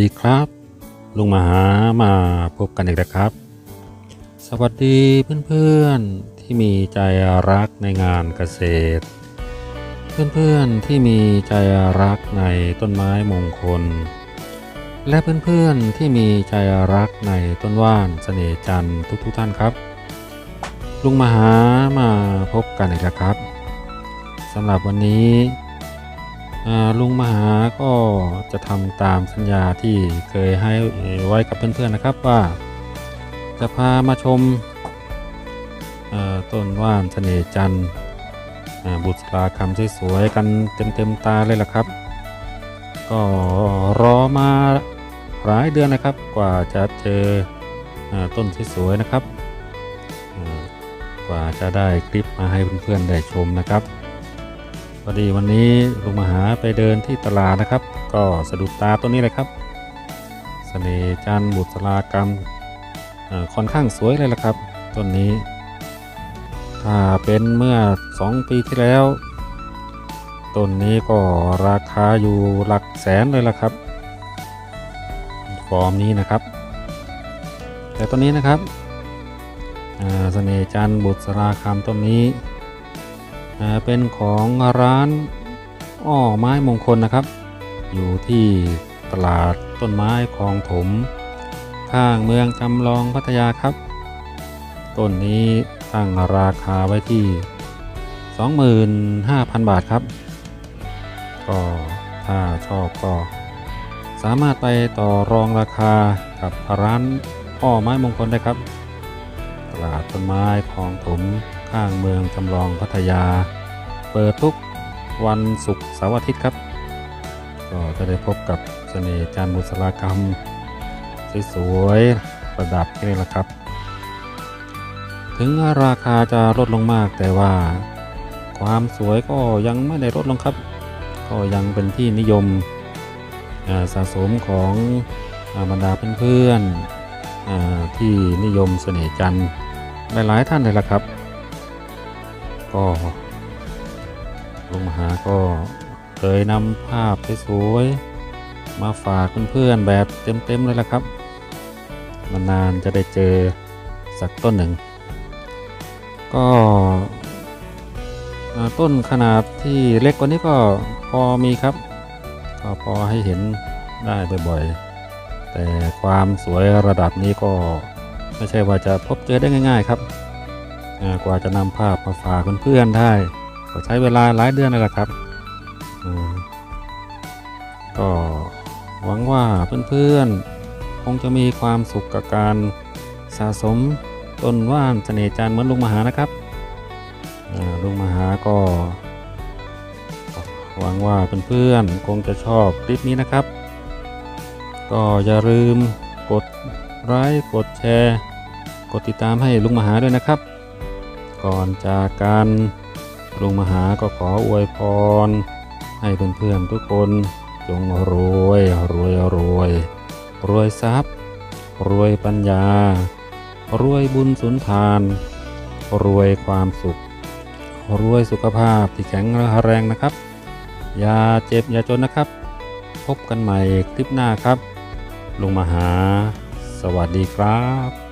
ดีครับ ลุงมาหามาพบกันอีกแล้วครับ สวัสดีเพื่อนๆที่มีใจรักในงานเกษตร เพื่อนๆที่มีใจรักในต้นไม้มงคล และเพื่อนๆที่มีใจรักในต้นว่านเสน่ห์จันทร์ทุกๆท่านครับ ลุงมาหามาพบกันอีกแล้วครับสำหรับวันนี้ ลุงมหาก็จะทำตามสัญญาที่เคยให้ไว้กับเพื่อนๆนะครับว่า จะพามาชมต้นว่านเสน่ห์จันบุษราคำสวยๆกันเต็มๆตาเลยล่ะครับ ก็รอมาหลายเดือนนะครับกว่าจะเจออต้นสวยๆนะครับ กว่าจะได้คลิปมาให้เพื่อนๆได้ชมนะครับ พอดีวันนี้ลุงมหาไปเดินที่ตลาดนะครับ ก็สะดุดตาต้นนี้เลยครับสเสน่ห์จันบุษรากรรมค่อนข้างสวยเลยละครับต้นนี้ ถ้าเป็นเมื่อ 2 ปีที่แล้วต้นนี้ก็ราคาอยู่หลักแสนเลยละครับ ฟอร์มนี้นะครับ แต่ต้นนี้นะครับอ่าเสน่ห์จันบุษราคำต้นนี้ เป็นของร้านอ้อไม้มงคลนะครับ อยู่ที่ตลาดต้นไม้คลองถม ข้างเมืองจำลองพัทยาครับ ต้นนี้ตั้งราคาไว้ที่ 25,000 บาทครับ ก็ถ้าชอบก็ สามารถไปต่อรองราคากับร้านอ้อไม้มงคลได้ครับ ตลาดต้นไม้คลองถม ข้างเมืองจำลองพัทยา เปิดทุกวันศุกร์เสาร์อาทิตย์ครับ ก็จะได้พบกับเสน่ห์จานบุษรากรรม สวยๆประดับนี่แหละครับ ถึงราคาจะลดลงมากแต่ว่า ความสวยก็ยังไม่ได้ลดลงครับ ก็ยังเป็นที่นิยมสะสมของอาบรรดาเพื่อนๆที่นิยมเสน่ห์จันทร์หลายๆท่านเลยละครับ ก็ลุงมหาก็เคยนำภาพสวยๆมาฝากเพื่อนๆแบบเต็มๆเลยละครับนานๆจะได้เจอสักต้นหนึ่ง ก็ต้นขนาดที่เล็กกว่านี้ก็พอมีครับก็พอให้เห็นได้บ่อยๆ แต่ความสวยระดับนี้ก็ไม่ใช่ว่าจะพบเจอได้ง่าย ๆ ครับ กว่าจะนำภาพมาฝากเพื่อนๆได้ ก็ใช้เวลาหลายเดือนเลยละครับก็หวังว่าเพื่อนๆ คงจะมีความสุขกับการสะสมต้นว่านเสน่จันเหมือนลุงมหานะครับลุงมหาก็หวังว่าเพื่อนๆ คงจะชอบคลิปนี้นะครับ ก็อย่าลืมกดไลค์กดแชร์ กดติดตามให้ลุงมหาด้วยนะครับ ก่อนจากการลุงมหาก็ขออวยพร ให้เพื่อนๆทุกคนจงรวยรวยรวยรวยทรัพย์ รวยปัญญา รวยบุญสุนทาน รวยความสุข รวยสุขภาพที่แข็งแรงนะครับ อย่าเจ็บอย่าจนนะครับ พบกันใหม่คลิปหน้าครับลุงมหา สวัสดีครับ